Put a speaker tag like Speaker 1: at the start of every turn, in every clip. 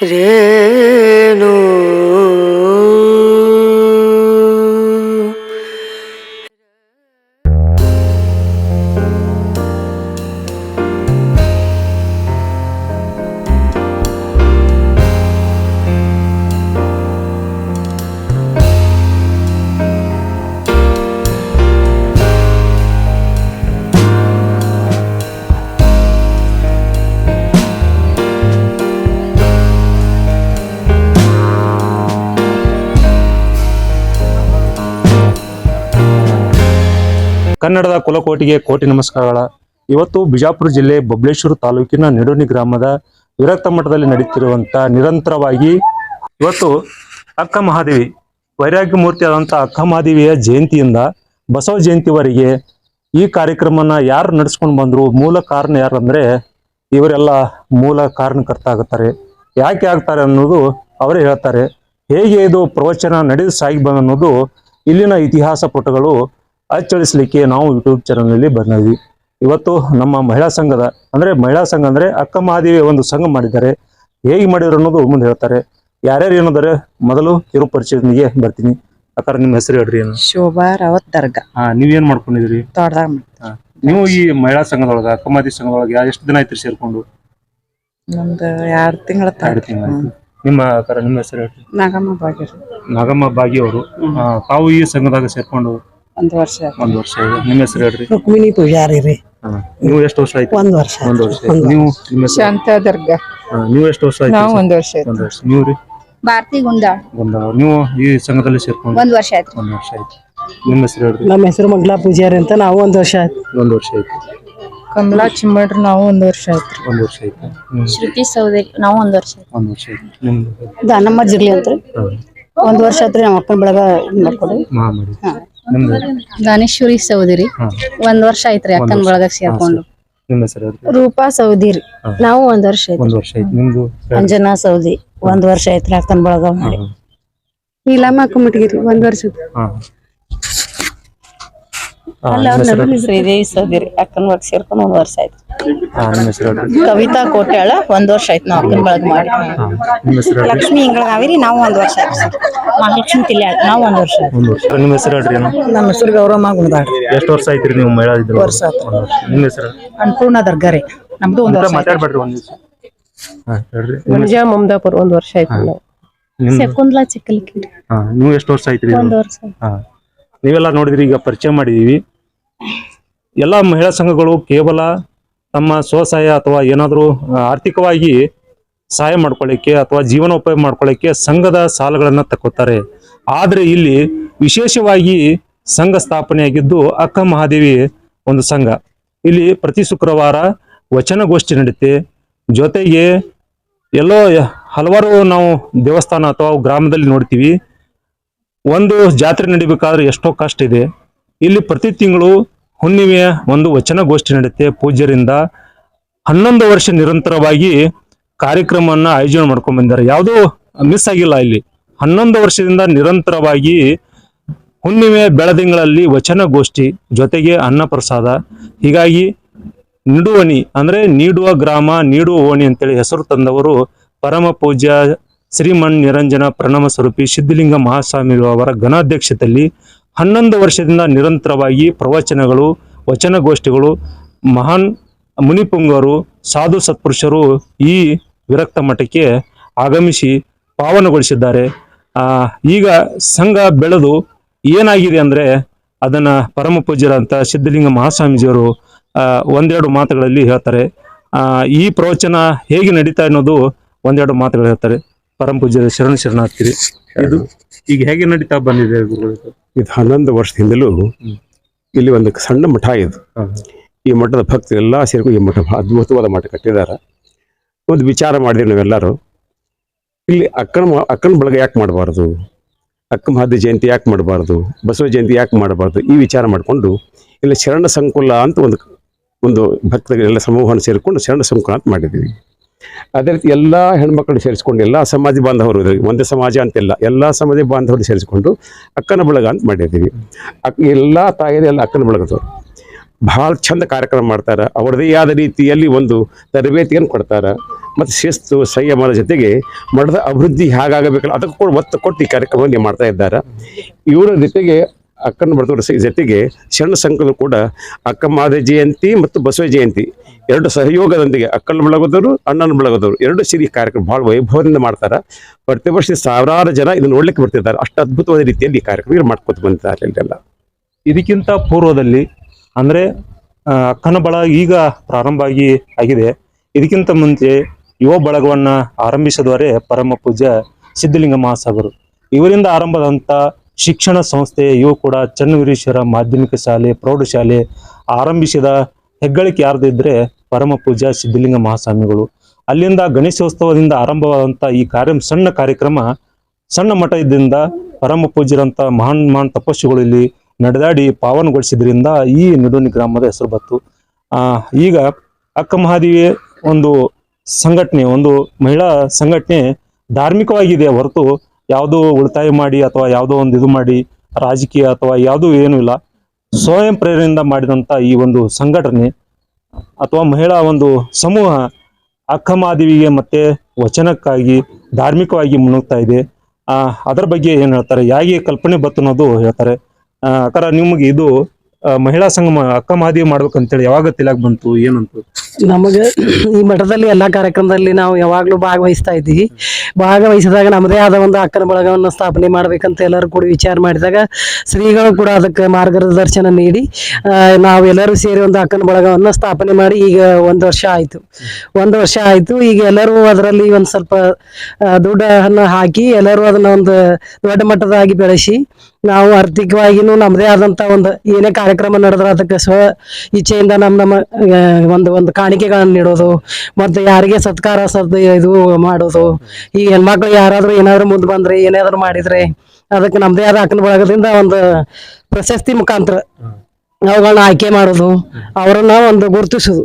Speaker 1: রেণু ಕುಲಕೋಟಿಗೆ ಕೋಟಿ ನಮಸ್ಕಾರಗಳ. ಇವತ್ತು ಬಿಜಾಪುರ ಜಿಲ್ಲೆ ಬಬ್ಲೇಶ್ವರ ತಾಲೂಕಿನ ನೆಡೋನಿ ಗ್ರಾಮದ ವಿರಕ್ತ ಮಠದಲ್ಲಿ ನಡೀತಿರುವಂತ ನಿರಂತರವಾಗಿ ಇವತ್ತು ಅಕ್ಕ ಮಹಾದೇವಿ ವೈರಾಗ್ಯ ಮೂರ್ತಿ ಆದಂತ ಅಕ್ಕ ಮಹಾದೇವಿಯ ಜಯಂತಿಯಿಂದ ಬಸವ ಜಯಂತಿವರೆಗೆ ಈ ಕಾರ್ಯಕ್ರಮನ ಯಾರು ನಡೆಸ್ಕೊಂಡು ಬಂದ್ರು, ಮೂಲ ಕಾರಣ ಯಾರಂದ್ರೆ ಇವರೆಲ್ಲ ಮೂಲ ಕಾರಣಕರ್ತ ಆಗುತ್ತಾರೆ ಯಾಕೆ ಆಗ್ತಾರೆ ಅನ್ನೋದು ಅವರೇ ಹೇಳ್ತಾರೆ. ಹೇಗೆ ಇದು ಪ್ರವಚನ ನಡೆದು ಸಾಗಿ ಬಂದ ಅನ್ನೋದು ಇಲ್ಲಿನ ಇತಿಹಾಸ ಪುಟಗಳು ಅಚ್ಚಳಿಸ್ಲಿಕ್ಕೆ ನಾವು ಯೂಟ್ಯೂಬ್ ಚಾನಲ್ನಲ್ಲಿ ಬಂದಿದ್ವಿ. ಇವತ್ತು ನಮ್ಮ ಮಹಿಳಾ ಸಂಘದ ಅಂದ್ರೆ ಮಹಿಳಾ ಸಂಘ ಅಂದ್ರೆ ಅಕ್ಕ ಮಹಾದೇವಿ ಒಂದು ಸಂಘ ಮಾಡಿದ್ದಾರೆ. ಹೇಗೆ ಮಾಡಿದ್ರು ಅನ್ನೋದು ಮುಂದೆ ಹೇಳ್ತಾರೆ. ಯಾರ್ಯಾರು ಏನಿದ್ದಾರೆ ಮೊದಲು ಕಿರು ಪರಿಚಯನಿಗೆ ಬರ್ತೀನಿ. ಅಕ್ಕಾರ ನಿಮ್ಮ ಹೆಸರು ಹೇಳ್ರಿ ಏನು?
Speaker 2: ಶೋಭಾ ರಾವತ್ ದರ್ಗಾ.
Speaker 1: ಹಾ ನೀವೇನ್ ಮಾಡ್ಕೊಂಡಿದ್ರಿ
Speaker 2: ತೋಟದಾಗ
Speaker 1: ನೀವು ಈ ಮಹಿಳಾ ಸಂಘದೊಳಗ ಅಕ್ಕ ಮಹಾದೇವಿ ಸಂಘದೊಳಗೆ ಯಾ- ಎಷ್ಟು ದಿನ ಆಯ್ತು ಸೇರ್ಕೊಂಡು?
Speaker 2: ನಮ್ದು ಎರಡ್ ತಿಂಗಳ
Speaker 1: ಎರಡು ತಿಂಗಳು ನಿಮ್ಮ ಅಕ್ಕಾರ ನಿಮ್ಮ ಹೆಸರು ಹೇಳ್ರಿ.
Speaker 2: ನಾಗಮ್ಮ ಬಾಗಿರ್
Speaker 1: ನಾಗಮ್ಮ ಬಾಗಿ ಅವರು ತಾವು ಈ ಸಂಘದಾಗ ಸೇರ್ಕೊಂಡು
Speaker 2: ಒಂದ್ ವರ್ಷ ಆಯ್ತು.
Speaker 1: ಒಂದ್ ವರ್ಷ ನಿಮ್ಮ ಹೆಸರು ಹೇಳ್ರಿ
Speaker 3: ರುಕ್ಮಿಣಿ ಪೂಜಾರಿ ರೀ
Speaker 1: ಹಾ. ನೀವು ಎಷ್ಟು ವರ್ಷ ಆಯ್ತು
Speaker 3: ಒಂದ್ ವರ್ಷ
Speaker 1: ಒಂದ್ ವರ್ಷ ಆಯ್ತು. ನೀವು ನಿಮ್ಮ ಹೆಸರು
Speaker 2: ಶಾಂತ ದರ್ಗಾ
Speaker 1: ಹಾ, ನೀವು ಎಷ್ಟು ವರ್ಷ ಆಯ್ತು
Speaker 2: ನಾವು ಒಂದ್ ವರ್ಷ ಆಯ್ತು
Speaker 1: ಒಂದ್ ವರ್ಷ ನೀವು ರೀ
Speaker 4: ಭಾರತಿ ಗುಂಡಾಳ್
Speaker 1: ಗುಂಡಾ ನೀವು ಈ ಸಂಘದಲ್ಲಿ ಸೇರ್ಕೊಂಡು
Speaker 4: ಒಂದ್ ವರ್ಷ ಆಯ್ತು
Speaker 1: ಒಂದ್ ವರ್ಷ ಆಯ್ತು ನಿಮ್ಮ ಹೆಸರು ಹೇಳ್ರಿ
Speaker 3: ನಮ್ಮ ಹೆಸರು ಮಂಗ್ಲಾ ಪೂಜಾರಿ ಅಂತ ನಾವು ಒಂದ್ ವರ್ಷ ಆಯ್ತು
Speaker 1: ಒಂದ್ ವರ್ಷ ಆಯ್ತು
Speaker 2: ಕಮಲಾ ಚಿಮ್ಮಡ್ರಿ ನಾವು ಒಂದ್ ವರ್ಷ ಆಯ್ತು
Speaker 1: ಒಂದ್ ವರ್ಷ ಆಯ್ತು ಹ್ಮ್.
Speaker 4: ಶ್ರುತಿ ಸೌದರಿ ನಾವು ಒಂದ್ ವರ್ಷ ಆಯ್ತು
Speaker 1: ಒಂದ್ ವರ್ಷ ಆಯ್ತು ನಿಮ್ದು
Speaker 5: ದಾನಮ್ಮ ಜಿರ್ಲಿ ಅಂತ
Speaker 1: ಹಾ.
Speaker 5: ಒಂದ್ ವರ್ಷ ಆತ್ರಿ ನಮ್ಮ ಅಪ್ಪನ ಬೆಳಗ ಮಾಡ್ಕೊಡಿ
Speaker 1: ಮಾ ಮಾಡಿ ನಿಮ್ದು?
Speaker 4: ದಾನೇಶ್ವರಿ ಸೌದಿರಿ ಒಂದ್ ವರ್ಷ ಆಯ್ತ್ರಿ ಅಕ್ಕನ ಬಳಗ ಸೇರ್ಕೊಂಡು.
Speaker 1: ನಿಮ್ಮ ಹೆಸರು ಹೇಳ್ರಿ
Speaker 5: ರೂಪಾ ಸೌದಿರಿ ನಾವು ಒಂದ್ ವರ್ಷ ಆಯ್ತು.
Speaker 1: ಒಂದ್ ವರ್ಷ ಆಯ್ತು. ನಿಮ್ದು?
Speaker 5: ಅಂಜನಾ ಸೌದಿ ಒಂದ್ ವರ್ಷ ಆಯ್ತ್ರಿ ಅಕ್ಕನ ಬಳಗ ಮಾಡಿ. ನೀಲಮ್ಮ ಕುಮಟಗಿರಿ ಒಂದ್ ವರ್ಷ
Speaker 1: ಹಾ ಹಾ, ನಿಮ್ಮ ಹೆಸರು ಹೇಳ್ರಿ.
Speaker 5: ಶ್ರೀದೇವಿ ಸೌದಿರಿ ಅಕ್ಕನ ಬಳಗ ಸೇರ್ಕೊಂಡು ಒಂದ್ ವರ್ಷ ಆಯ್ತು.
Speaker 1: ಹಾ, ನಿಮ್ಮ ಹೆಸರು? ಹೇಳ್ರಿ.
Speaker 5: ಕವಿತಾ ಕೋಟ್ಯಾಳ ಒಂದ್ ವರ್ಷ ಆಯ್ತು ನಾವು ಅಕ್ಕನ ಬೆಳಗ ಮಾಡಿ.
Speaker 1: ಹಾ, ನಿಮ್ಮ ಹೆಸರು ಹೇಳ್ರಿ.
Speaker 5: ಲಕ್ಷ್ಮಿ ಇಂಗಳಗಾವಿರಿ ನಾವು ಒಂದ್ ವರ್ಷ ಆಯ್ತು ಸರ್. ಮಹಾಲಕ್ಷ್ಮಿ ನಾವು ಒಂದ್ ವರ್ಷ ಆಯ್ತು.
Speaker 1: ಒಂದ್ ವರ್ಷ. ನಿಮ್ಮ ಹೆಸರು ಹೇಳ್ರಿ ಏನು
Speaker 5: ನಮ್ಮ ಹೆಸರು ಗೌರಮ್ಮ ಗುಣದಾಡ್ರಿ
Speaker 1: ಎಷ್ಟು ವರ್ಷ ಆಯ್ತ್ರಿ ನೀವು ಮಹಿಳಾ ಇದ್ರು ವರ್ಷ ನಿಮ್ಮ ಹೆಸರು?
Speaker 5: ಅನ್ಪೂರ್ಣ ದರ್ಗಾ ರೀ ನಮ್ದು ಒಂದ್
Speaker 1: ಅಂತ
Speaker 5: ವರ್ಷ
Speaker 1: ಮಾತಾಡ್ಬೇಡ್ರಿ ಒಂದ್ ನಿಮಿಷ. ಹಾ ಹೇಳ್ರಿ.
Speaker 2: ಮುನಿಜಾ ಮಮದಾಪುರ ಒಂದ್ ವರ್ಷ ಆಯ್ತು ನಾವು
Speaker 4: ಚಿಕ್ಕಲಿಕ್ಕಿ
Speaker 1: ಹಾ ನೀವು ಎಷ್ಟು ವರ್ಷ ಆಯ್ತ್ರಿ
Speaker 4: ಒಂದ್ ವರ್ಷ
Speaker 1: ಹಾ. ನೀವೆಲ್ಲ ನೋಡಿದ್ರಿ ಈಗ ಪರಿಚಯ ಮಾಡಿದೀವಿ. ಎಲ್ಲ ಮಹಿಳಾ ಸಂಘಗಳು ಕೇವಲ ತಮ್ಮ ಸ್ವಸಹಾಯ ಅಥವಾ ಏನಾದರೂ ಆರ್ಥಿಕವಾಗಿ ಸಹಾಯ ಮಾಡ್ಕೊಳ್ಳಿಕ್ಕೆ ಅಥವಾ ಜೀವನೋಪಾಯ ಮಾಡ್ಕೊಳ್ಳಿಕ್ಕೆ ಸಂಘದ ಸಾಲಗಳನ್ನು ತಕ್ಕೋತಾರೆ ಆದರೆ ಇಲ್ಲಿ ವಿಶೇಷವಾಗಿ ಸಂಘ ಸ್ಥಾಪನೆಯಾಗಿದ್ದು ಅಕ್ಕ ಮಹಾದೇವಿ ಒಂದು ಸಂಘ. ಇಲ್ಲಿ ಪ್ರತಿ ಶುಕ್ರವಾರ ವಚನಗೋಷ್ಠಿ ನಡೆಯುತ್ತೆ ಜೊತೆಗೆ ಎಲ್ಲೋ ಹಲವಾರು ನಾವು ದೇವಸ್ಥಾನ ಅಥವಾ ಗ್ರಾಮದಲ್ಲಿ ನೋಡ್ತೀವಿ. ಒಂದು ಜಾತ್ರೆ ನಡಿಬೇಕಾದ್ರೆ ಎಷ್ಟೋ ಕಷ್ಟ ಇದೆ. ಇಲ್ಲಿ ಪ್ರತಿ ತಿಂಗಳು ಹುಣ್ಣಿಮೆಯ ಒಂದು ವಚನಗೋಷ್ಠಿ ನಡೆಯುತ್ತೆ. ಪೂಜ್ಯರಿಂದ ಹನ್ನೊಂದು ವರ್ಷ ನಿರಂತರವಾಗಿ ಕಾರ್ಯಕ್ರಮವನ್ನು ಆಯೋಜನೆ ಮಾಡ್ಕೊಂಡ್ ಬಂದಿದ್ದಾರೆ. ಯಾವುದೂ ಮಿಸ್ ಆಗಿಲ್ಲ ಇಲ್ಲಿ. ಹನ್ನೊಂದು ವರ್ಷದಿಂದ ನಿರಂತರವಾಗಿ ಹುಣ್ಣಿಮೆ ಬೆಳದಿಂಗಳಲ್ಲಿ ವಚನಗೋಷ್ಠಿ ಜೊತೆಗೆ ಅನ್ನಪ್ರಸಾದ. ಹೀಗಾಗಿ ನಿಡುವಣಿ ಅಂದ್ರೆ ನೀಡುವ ಗ್ರಾಮ, ನೀಡುವ ಓಣಿ ಅಂತೇಳಿ ಹೆಸರು ತಂದವರು ಪರಮ ಪೂಜ್ಯ ಶ್ರೀಮಣ್ ನಿರಂಜನ ಪ್ರಣಮ ಸ್ವರೂಪಿ ಸಿದ್ಧಲಿಂಗ ಮಹಾಸ್ವಾಮಿ ಅವರ ಘನಾಧ್ಯಕ್ಷತೆಯಲ್ಲಿ ಹನ್ನೊಂದು ವರ್ಷದಿಂದ ನಿರಂತರವಾಗಿ ಪ್ರವಚನಗಳು, ವಚನಗೋಷ್ಠಿಗಳು, ಮಹಾನ್ ಮುನಿಪುಂಗರು, ಸಾಧು ಸತ್ಪುರುಷರು ಈ ವಿರಕ್ತ ಮಠಕ್ಕೆ ಆಗಮಿಸಿ ಪಾವನಗೊಳಿಸಿದ್ದಾರೆ. ಈಗ ಸಂಘ ಬೆಳೆದು ಏನಾಗಿದೆ ಅಂದರೆ ಅದನ್ನು ಪರಮ ಪೂಜ್ಯರಂತ ಸಿದ್ಧಲಿಂಗ ಮಹಾಸ್ವಾಮೀಜಿಯವರು ಒಂದೆರಡು ಮಾತುಗಳಲ್ಲಿ ಹೇಳ್ತಾರೆ. ಈ ಪ್ರವಚನ ಹೇಗೆ ನಡೀತಾ ಅನ್ನೋದು ಒಂದೆರಡು ಮಾತುಗಳು ಹೇಳ್ತಾರೆ. ಪರಮ ಪೂಜ್ಯರ ಶರಣ ಶರಣಾರ್ಥಿರಿ. ಇದು ಈಗ ಹೇಗೆ ನಡೀತಾ ಬಂದಿದೆ ಗುರುಗಳು?
Speaker 6: ಇದು ಹನ್ನೊಂದು ವರ್ಷದಿಂದಲೂ ಇಲ್ಲಿ ಒಂದು ಸಣ್ಣ ಮಠ ಇದು. ಈ ಮಠದ ಭಕ್ತರು ಎಲ್ಲ ಸೇರಿ ಈ ಮಠ ಅದ್ಭುತವಾದ ಮಠ ಕಟ್ಟಿದ್ದಾರೆ. ಒಂದು ವಿಚಾರ ಮಾಡಿದ್ವಿ ನಾವೆಲ್ಲರೂ ಇಲ್ಲಿ ಅಕ್ಕನ ಅಕ್ಕನ ಬಳಗ ಯಾಕೆ ಮಾಡಬಾರ್ದು? ಅಕ್ಕ ಮಹಾದ ಜಯಂತಿ ಯಾಕೆ ಮಾಡಬಾರ್ದು? ಬಸವ ಜಯಂತಿ ಯಾಕೆ ಮಾಡಬಾರ್ದು? ಈ ವಿಚಾರ ಮಾಡಿಕೊಂಡು ಇಲ್ಲಿ ಶರಣ ಸಂಕುಲ ಅಂತ ಒಂದು ಒಂದು ಭಕ್ತರಿಗೆಲ್ಲ ಸಮೂಹವನ್ನು ಸೇರಿಕೊಂಡು ಶರಣ ಸಂಕುಲ ಅಂತ ಮಾಡಿದ್ದೀವಿ. ಅದೇ ರೀತಿ ಎಲ್ಲ ಹೆಣ್ಮಕ್ಳು ಸೇರಿಸ್ಕೊಂಡು ಎಲ್ಲ ಸಮಾಜ ಬಾಂಧವರು ಒಂದೇ ಸಮಾಜ ಅಂತೆಲ್ಲ, ಎಲ್ಲ ಸಮಾಜ ಬಾಂಧವರು ಸೇರಿಸ್ಕೊಂಡು ಅಕ್ಕನ ಬಳಗ ಅಂತ ಮಾಡಿದ್ದೀವಿ. ಅಕ್, ಎಲ್ಲ ತಾಯಿಯರು ಎಲ್ಲ ಅಕ್ಕನ ಬಳಗದವರು. ಭಾಳ ಚಂದ ಕಾರ್ಯಕ್ರಮ ಮಾಡ್ತಾರೆ, ಅವ್ರದೇ ಆದ ರೀತಿಯಲ್ಲಿ ಒಂದು ತರಬೇತಿಯನ್ನು ಕೊಡ್ತಾರೆ. ಮತ್ತು ಶಿಸ್ತು, ಸಂಯಮದ ಜೊತೆಗೆ ಮಠದ ಅಭಿವೃದ್ಧಿ ಹೇಗಾಗಬೇಕಲ್ಲ, ಅದಕ್ಕೂ ಕೂಡ ಒತ್ತು ಕೊಟ್ಟು ಈ ಕಾರ್ಯಕ್ರಮವನ್ನು ಮಾಡ್ತಾ ಇದ್ದಾರೆ. ಇವರ ಜೊತೆಗೆ, ಅಕ್ಕನ ಬಡದವರ ಜೊತೆಗೆ ಸಣ್ಣ ಸಂಘದ ಕೂಡ ಅಕ್ಕ ಮಾದ ಜಯಂತಿ ಮತ್ತು ಬಸವ ಜಯಂತಿ ಎರಡು ಸಹಯೋಗದೊಂದಿಗೆ ಅಕ್ಕನ ಬಳಗದವರು, ಅಣ್ಣನ ಬಳಗದವರು, ಎರಡು ಸಿರಿ ಕಾರ್ಯಕ್ರಮ ಭಾಳ ವೈಭವದಿಂದ ಮಾಡ್ತಾರೆ. ಪ್ರತಿ ವರ್ಷ ಸಾವಿರಾರು ಜನ ಇದನ್ನು ನೋಡ್ಲಿಕ್ಕೆ ಬರ್ತಿದ್ದಾರೆ. ಅಷ್ಟು ಅದ್ಭುತವಾದ ರೀತಿಯಲ್ಲಿ ಈ ಕಾರ್ಯಕ್ರಮ ಮಾಡ್ಕೊತ ಬಂದಿದ್ದಾರೆ ಇಲ್ಲೆಲ್ಲ
Speaker 1: ಇದಕ್ಕಿಂತ ಪೂರ್ವದಲ್ಲಿ ಅಂದ್ರೆ ಅಕ್ಕನ ಬಳ ಈಗ ಪ್ರಾರಂಭ ಆಗಿ ಆಗಿದೆ. ಇದಕ್ಕಿಂತ ಮುಂಚೆ ಯುವ ಬಳಗವನ್ನ ಆರಂಭಿಸಿದವರೇ ಪರಮ ಪೂಜ್ಯ ಸಿದ್ಧಲಿಂಗ ಮಹಾಸಾಗರು. ಇವರಿಂದ ಆರಂಭದಂತ ಶಿಕ್ಷಣ ಸಂಸ್ಥೆ ಇವು ಕೂಡ ಚನ್ನವೀರೇಶ್ವರ ಮಾಧ್ಯಮಿಕ ಶಾಲೆ, ಪ್ರೌಢಶಾಲೆ ಆರಂಭಿಸಿದ ಹೆಗ್ಗಳಿಕೆ ಯಾರ್ದಿದ್ರೆ ಪರಮ ಪೂಜಾ ಸಿದ್ಧಲಿಂಗ ಮಹಾಸ್ವಾಮಿಗಳು. ಅಲ್ಲಿಂದ ಗಣೇಶೋತ್ಸವದಿಂದ ಆರಂಭವಾದಂಥ ಈ ಕಾರ್ಯ, ಸಣ್ಣ ಕಾರ್ಯಕ್ರಮ, ಸಣ್ಣ ಮಠದಿಂದ ಪರಮ ಪೂಜಿರಂತ ಮಹಾನ್ ಮಹಾನ್ ತಪಸ್ಸುಗಳು ಇಲ್ಲಿ ನಡೆದಾಡಿ ಪಾವನಗೊಳಿಸಿದ್ರಿಂದ ಈ ನಿಡೋನಿ ಗ್ರಾಮದ ಹೆಸರು ಬಂತು. ಈಗ ಅಕ್ಕ ಮಹಾದೇವಿ ಒಂದು ಸಂಘಟನೆ, ಒಂದು ಮಹಿಳಾ ಸಂಘಟನೆ ಧಾರ್ಮಿಕವಾಗಿದೆ ಹೊರತು ಯಾವುದೋ ಉಳಿತಾಯ ಮಾಡಿ ಅಥವಾ ಯಾವುದೋ ಒಂದು ಇದು ಮಾಡಿ ರಾಜಕೀಯ ಅಥವಾ ಯಾವುದೂ ಏನೂ ಇಲ್ಲ. ಸ್ವಯಂ ಪ್ರೇರಣೆಯಿಂದ ಮಾಡಿದಂಥ ಈ ಒಂದು ಸಂಘಟನೆ ಅಥವಾ ಮಹಿಳಾ ಒಂದು ಸಮೂಹ ಅಕ್ಕ ಮಹಾದೇವಿಗೆ ಮತ್ತೆ ವಚನಕ್ಕಾಗಿ, ಧಾರ್ಮಿಕವಾಗಿ ಮುನ್ನುಗ್ತಾ ಇದೆ. ಅದರ ಬಗ್ಗೆ ಏನು ಹೇಳ್ತಾರೆ? ಹೇಗೆ ಕಲ್ಪನೆ ಬತ್ತು ಅನ್ನೋದು ಹೇಳ್ತಾರೆ. ಅಕ್ಕಾರ ನಿಮಗೆ ಇದು ಮಹಿಳಾ ಸಂಘ ಅಕ್ಕ ಮಹಾದೇವಿ ಮಾಡ್ಬೇಕಂತೇಳಿ ಯಾವಾಗ ತಿಲಾಗ್ ಬಂತು ಏನಂತು
Speaker 3: ನಮಗೆ ಈ ಮಠದಲ್ಲಿ ಎಲ್ಲಾ ಕಾರ್ಯಕ್ರಮದಲ್ಲಿ ನಾವು ಯಾವಾಗ್ಲೂ ಭಾಗವಹಿಸ್ತಾ ಇದ್ದೀವಿ. ಭಾಗವಹಿಸಿದಾಗ ನಮ್ಮದೇ ಆದ ಒಂದು ಅಕ್ಕನ ಬಳಗವನ್ನು ಸ್ಥಾಪನೆ ಮಾಡ್ಬೇಕಂತ ಎಲ್ಲರೂ ಕೂಡ ವಿಚಾರ ಮಾಡಿದಾಗ ಶ್ರೀಗಳು ಕೂಡ ಅದಕ್ಕೆ ಮಾರ್ಗದರ್ಶನ ನೀಡಿ ನಾವು ಎಲ್ಲರೂ ಸೇರಿ ಒಂದು ಅಕ್ಕನ ಬಳಗವನ್ನು ಸ್ಥಾಪನೆ ಮಾಡಿ ಈಗ ಒಂದು ವರ್ಷ ಆಯ್ತು. ಒಂದು ವರ್ಷ ಆಯ್ತು, ಈಗ ಎಲ್ಲರೂ ಅದರಲ್ಲಿ ಒಂದು ಸ್ವಲ್ಪ ದುಡ್ಡನ್ನು ಹಾಕಿ ಎಲ್ಲರೂ ಅದನ್ನ ಒಂದು ದೊಡ್ಡ ಮಟ್ಟದಾಗಿ ಬೆಳೆಸಿ ನಾವು ಆರ್ಥಿಕವಾಗಿನೂ ನಮ್ಮದೇ ಆದಂತ ಒಂದು ಏನೇ ಕಾರ್ಯಕ್ರಮ ನಡೆದ್ರೆ ಅದಕ್ಕೆ ಸ್ವ ಇಚ್ಛೆಯಿಂದ ನಮ್ಮ ನಮ್ಮ ಒಂದು ಒಂದು ಕಾಣಿಕೆಗಳನ್ನು ನೀಡೋದು ಮತ್ತೆ ಯಾರಿಗೆ ಸತ್ಕಾರ ಸದ್ ಇದು ಮಾಡೋದು ಈ ಹೆಣ್ಮಕ್ಳು ಯಾರಾದ್ರೂ ಏನಾದ್ರು ಮುಂದೆ ಬಂದ್ರೆ ಏನಾದ್ರು ಮಾಡಿದ್ರೆ ಅದಕ್ಕೆ ನಮ್ಮದೇ ಆದ ಅಕ್ಕನ ಬಳಗದಿಂದ ಒಂದು ಪ್ರಶಸ್ತಿ ಮುಖಾಂತರ ಅವುಗಳನ್ನ ಆಯ್ಕೆ ಮಾಡೋದು ಅವರನ್ನ ಒಂದು ಗುರುತಿಸೋದು.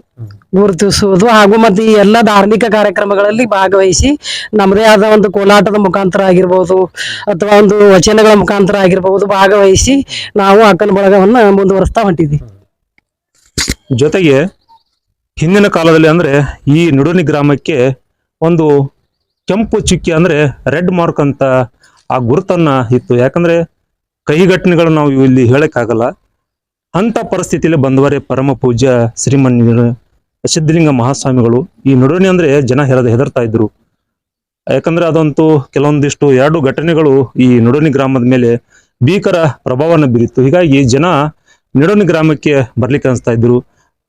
Speaker 3: ಗುರುತಿಸುವುದು ಹಾಗೂ ಮತ್ತೆ ಈ ಎಲ್ಲ ಧಾರ್ಮಿಕ ಕಾರ್ಯಕ್ರಮಗಳಲ್ಲಿ ಭಾಗವಹಿಸಿ ನಮ್ಮದೇ ಆದ ಒಂದು ಕೋಲಾಟದ ಮುಖಾಂತರ ಆಗಿರ್ಬೋದು ಅಥವಾ ಒಂದು ವಚನಗಳ ಮುಖಾಂತರ ಆಗಿರ್ಬೋದು ಭಾಗವಹಿಸಿ ನಾವು ಅಕ್ಕನ ಬಳಗವನ್ನ ಮುಂದುವರಿಸ್ತಾ ಹೊಂಟಿದ್ವಿ.
Speaker 1: ಜೊತೆಗೆ ಹಿಂದಿನ ಕಾಲದಲ್ಲಿ ಅಂದ್ರೆ ಈ ನುಡುನಿ ಗ್ರಾಮಕ್ಕೆ ಒಂದು ಕೆಂಪು ಚುಕ್ಕಿ ಅಂದ್ರೆ ರೆಡ್ ಮಾರ್ಕ್ ಅಂತ ಆ ಗುರುತನ್ನ ಇತ್ತು. ಯಾಕಂದ್ರೆ ಘಟನೆಗಳು ನಾವು ಇಲ್ಲಿ ಹೇಳಕ್ಕಾಗಲ್ಲ. ಅಂತ ಪರಿಸ್ಥಿತಿಯಲ್ಲಿ ಬಂದವರೇ ಪರಮ ಪೂಜ್ಯ ಶ್ರೀಮನ್ ಸಿದ್ಧಲಿಂಗ ಮಹಾಸ್ವಾಮಿಗಳು ಈ ನಡುವಣಿ ಅಂದ್ರೆ ಜನ ಹೆರದ ಹೆದರ್ತಾ ಇದ್ರು. ಯಾಕಂದ್ರೆ ಅದಂತೂ ಕೆಲವೊಂದಿಷ್ಟು ಎರಡು ಘಟನೆಗಳು ಈ ನಡುವಣಿ ಗ್ರಾಮದ ಮೇಲೆ ಭೀಕರ ಪ್ರಭಾವನ ಬೀರಿತ್ತು. ಹೀಗಾಗಿ ಜನ ನಡುವಣಿ ಗ್ರಾಮಕ್ಕೆ ಬರ್ಲಿಕ್ಕೆ ಅನಿಸ್ತಾ ಇದ್ರು.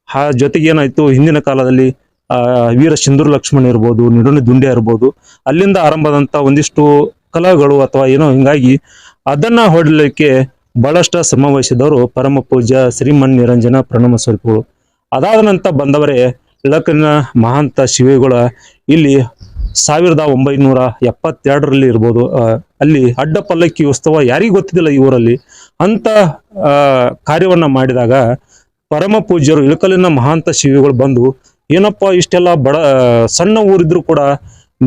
Speaker 1: ಆ ಜೊತೆಗೆ ಏನಾಯ್ತು, ಹಿಂದಿನ ಕಾಲದಲ್ಲಿ ವೀರ ಸಿಂಧೂರು ಲಕ್ಷ್ಮಣ ಇರ್ಬೋದು ನಿಡೋಣಿ ದುಂಡೆ ಇರ್ಬೋದು, ಅಲ್ಲಿಂದ ಆರಂಭದಂತ ಒಂದಿಷ್ಟು ಕಲಾಗಳು ಅಥವಾ ಏನೋ ಹಿಂಗಾಗಿ ಅದನ್ನ ಹೊಡಲಿಕ್ಕೆ ಬಹಳಷ್ಟು ಶ್ರಮ ಪರಮ ಪೂಜ್ಯ ಶ್ರೀಮನ್ ನಿರಂಜನ ಪ್ರಣಮ ಸ್ವರೂಪಗಳು. ಅದಾದ ನಂತರ ಬಂದವರೇ ಇಳಕನ ಮಹಾಂತ ಶಿವೆಗಳ ಇಲ್ಲಿ ಸಾವಿರದ ಒಂಬೈನೂರ ಎಪ್ಪತ್ತೆರಡರಲ್ಲಿ ಇರ್ಬೋದು. ಅಲ್ಲಿ ಅಡ್ಡ ಪಲ್ಲಕ್ಕಿ ಉತ್ಸವ ಯಾರಿಗೂ ಗೊತ್ತಿದ್ದಿಲ್ಲ ಈ ಊರಲ್ಲಿ. ಅಂತ ಕಾರ್ಯವನ್ನ ಮಾಡಿದಾಗ ಪರಮ ಪೂಜ್ಯರು ಇಳಕಲಿನ ಮಹಾಂತ ಶಿವಿಗಳು ಬಂದು, ಏನಪ್ಪ ಇಷ್ಟೆಲ್ಲ ಬಡ ಸಣ್ಣ ಊರಿದ್ರು ಕೂಡ